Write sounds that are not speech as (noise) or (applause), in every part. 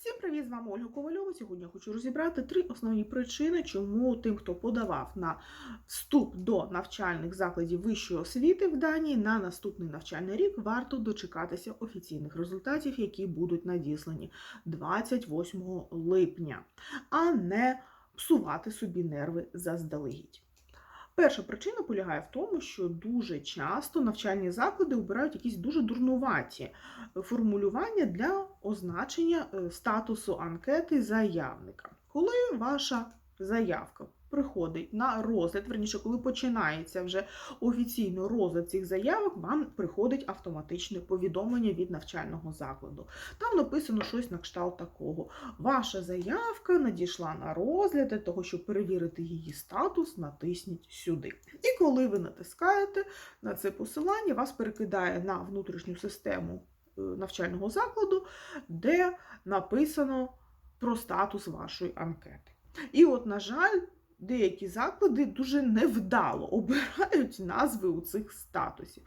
Всім привіт, з вами Ольга Ковальова. Сьогодні я хочу розібрати три основні причини, чому тим, хто подавав на вступ до навчальних закладів вищої освіти в Данії на наступний навчальний рік, варто дочекатися офіційних результатів, які будуть надіслані 28 липня, а не псувати собі нерви заздалегідь. Перша причина полягає в тому, що дуже часто навчальні заклади обирають якісь дуже дурнуваті формулювання для означення е, статусу анкети заявника. Коли ваша заявка приходить на розгляд, верніше, коли починається вже офіційно розгляд цих заявок, вам приходить автоматичне повідомлення від навчального закладу. Там написано щось на кшталт такого. Ваша заявка надійшла на розгляд для того, щоб перевірити її статус, натисніть сюди. І коли ви натискаєте на це посилання, вас перекидає на внутрішню систему е, навчального закладу, де написано про статус вашої анкети. І от, на жаль, деякі заклади дуже невдало обирають назви у цих статусів.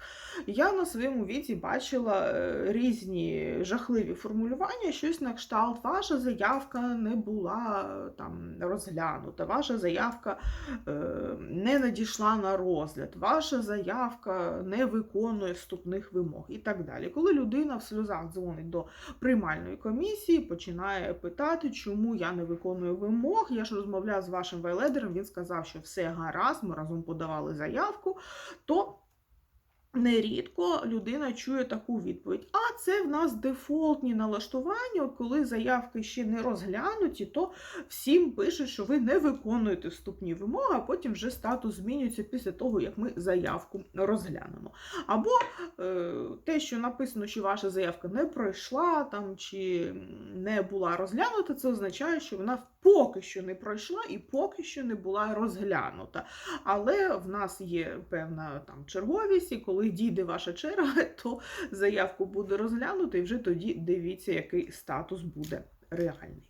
Я на своєму віці бачила е, різні жахливі формулювання, щось на кшталт, ваша заявка не була е, там розглянута, ваша заявка е, не надійшла на розгляд, ваша заявка не виконує вступних вимог і так далі. Коли людина в сльозах дзвонить до приймальної комісії, починає питати, чому я не виконую вимог. Я ж розмовляв з вашим вайледером, він сказав, що все гаразд, ми разом подавали заявку, то нерідко людина чує таку відповідь. А це в нас дефолтні налаштування. Коли заявки ще не розглянуті, то всім пишуть, що ви не виконуєте вступні вимоги, а потім вже статус змінюється після того, як ми заявку розглянемо. Або е, те, що написано, що ваша заявка не пройшла там чи не була розглянута, це означає, що вона поки що не пройшла і поки що не була розглянута. Але в нас є певна там черговість, і коли дійде ваша черга, (laughs) то заявку буде розглянута, і вже тоді дивіться, який статус буде реальний.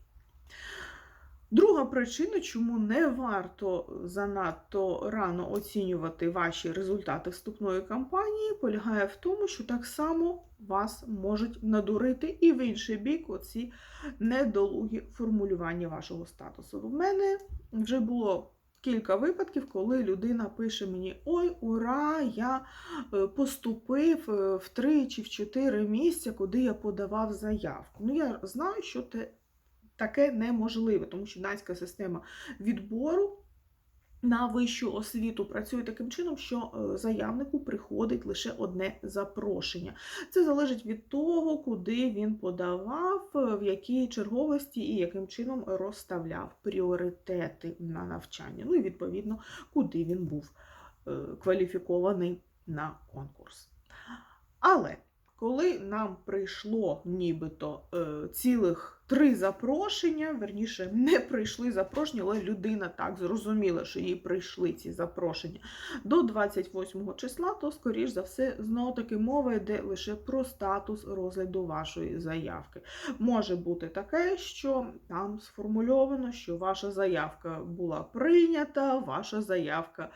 Друга причина, чому не варто занадто рано оцінювати ваші результати вступної кампанії, полягає в тому, що так само вас можуть надурити і в інший бік оці недолугі формулювання вашого статусу. В мене вже було. Кілька випадків, коли людина пише мені: Ой, ура! Я е, поступив е, в три чи в чотири місця, куди я подавав заявку. Ну, я знаю, що те таке неможливе, тому що данська система відбору на вищу освіту працює таким чином, що е, заявнику приходить лише одне запрошення. Це залежить від того, куди він подавав, е, в якій черговості і яким чином розставляв пріоритети на навчання. Ну і відповідно, куди він був е, кваліфікований на конкурс. Але коли нам прийшло нібито цілих три запрошення, верніше, не прийшли запрошення, але людина так зрозуміла, що їй прийшли ці запрошення до 28 числа, то, скоріш за все, знову таки мова йде лише про статус розгляду вашої заявки. Може бути таке, що там сформульовано, що ваша заявка була прийнята, ваша заявка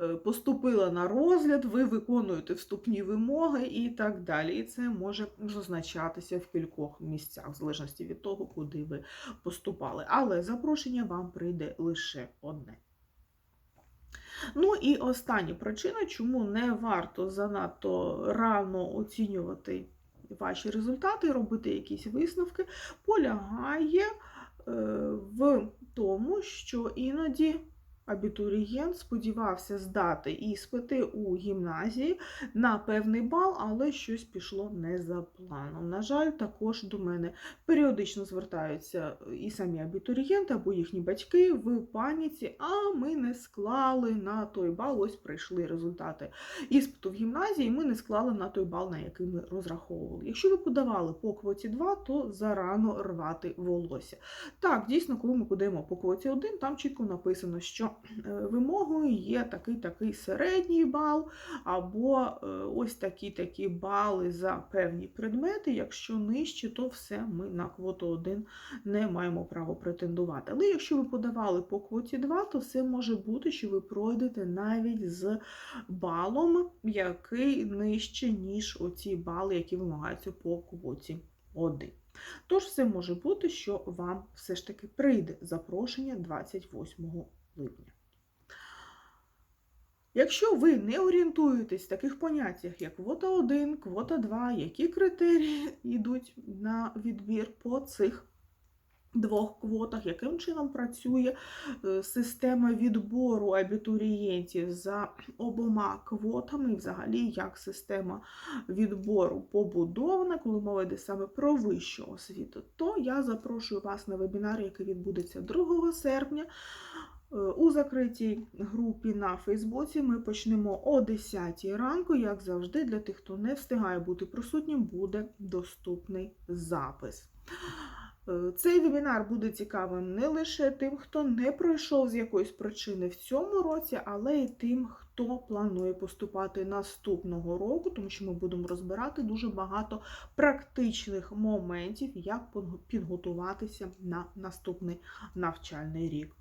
е, поступила на розгляд, ви виконуєте вступні вимоги і так далі. І це може зазначатися в кількох місцях, в залежності від того, куди ви поступали. Але запрошення вам прийде лише одне. Ну і остання причина, чому не варто занадто рано оцінювати ваші результати, робити якісь висновки, полягає е, в тому, що іноді абітурієнт сподівався здати іспити у гімназії на певний бал, але щось пішло не за планом. На жаль, також до мене періодично звертаються і самі абітурієнти або їхні батьки в паніці, а ми не склали на той бал, ось прийшли результати іспиту в гімназії, ми не склали на той бал, на який ми розраховували. Якщо ви подавали по квоті 2, то зарано рвати волосся. Так, дійсно, коли ми подаємо по квоті 1, там чітко написано, що е, вимогою є такий такий середній бал, або е, ось такі такі бали за певні предмети. Якщо нижче, то все ми на квоту 1 не маємо права претендувати. Але якщо ви подавали по квоті 2, то все може бути, що ви пройдете навіть з балом, який нижче, ніж оці бали, які вимагаються по квоті 1. Тож все може бути, що вам все ж таки прийде запрошення 28 липня. Якщо ви не орієнтуєтесь в таких поняттях, як квота 1, квота 2, які критерії йдуть на відбір по цих двох квотах, яким чином працює е, система відбору абітурієнтів за обома квотами, і взагалі як система відбору побудована, коли мова йде саме про вищу освіту, то я запрошую вас на вебінар, який відбудеться 2 серпня. Е, У закритій групі на Фейсбуці ми почнемо о 10 ранку. Як завжди, для тих, хто не встигає бути присутнім, буде доступний запис. Е, Цей вебінар буде цікавим не лише тим, хто не пройшов з якоїсь причини в цьому році, але й тим, хто планує поступати наступного року, тому що ми будемо розбирати дуже багато практичних моментів, як підготуватися на наступний навчальний рік.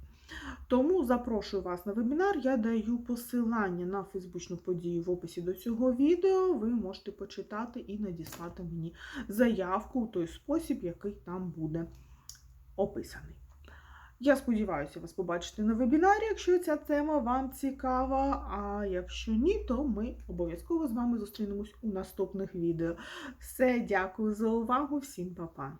Тому запрошую вас на вебінар. Я даю посилання на фейсбучну подію в описі до цього відео. Ви можете почитати і надіслати мені заявку у той спосіб, який там буде описаний. Я сподіваюся вас побачити на вебінарі, якщо ця тема вам цікава. А якщо ні, то ми обов'язково з вами зустрінемось у наступних відео. Все, дякую за увагу, всім па-па!